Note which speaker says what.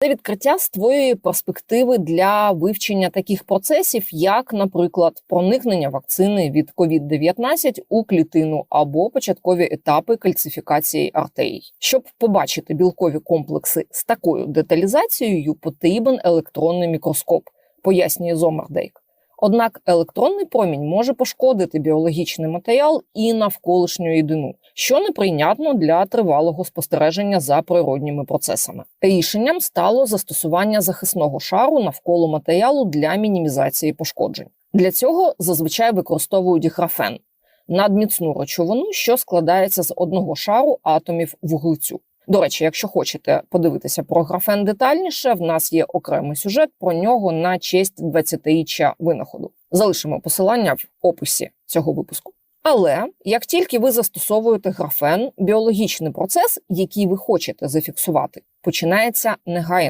Speaker 1: Це відкриття створює перспективи для вивчення таких процесів, як, наприклад, проникнення вакцини від COVID-19 у клітину або початкові етапи кальцифікації артерій. Щоб побачити білкові комплекси з такою деталізацією, потрібен електронний мікроскоп, пояснює Зомардейк. Однак електронний промінь може пошкодити біологічний матеріал і навколишню рідину, що неприйнятно для тривалого спостереження за природніми процесами. Рішенням стало застосування захисного шару навколо матеріалу для мінімізації пошкоджень. Для цього зазвичай використовують графен надміцну речовину, що складається з одного шару атомів вуглецю. До речі, якщо хочете подивитися про графен детальніше, в нас є окремий сюжет про нього на честь 20-річчя винаходу. Залишимо посилання в описі цього випуску. Але як тільки ви застосовуєте графен, біологічний процес, який ви хочете зафіксувати, починається негайно.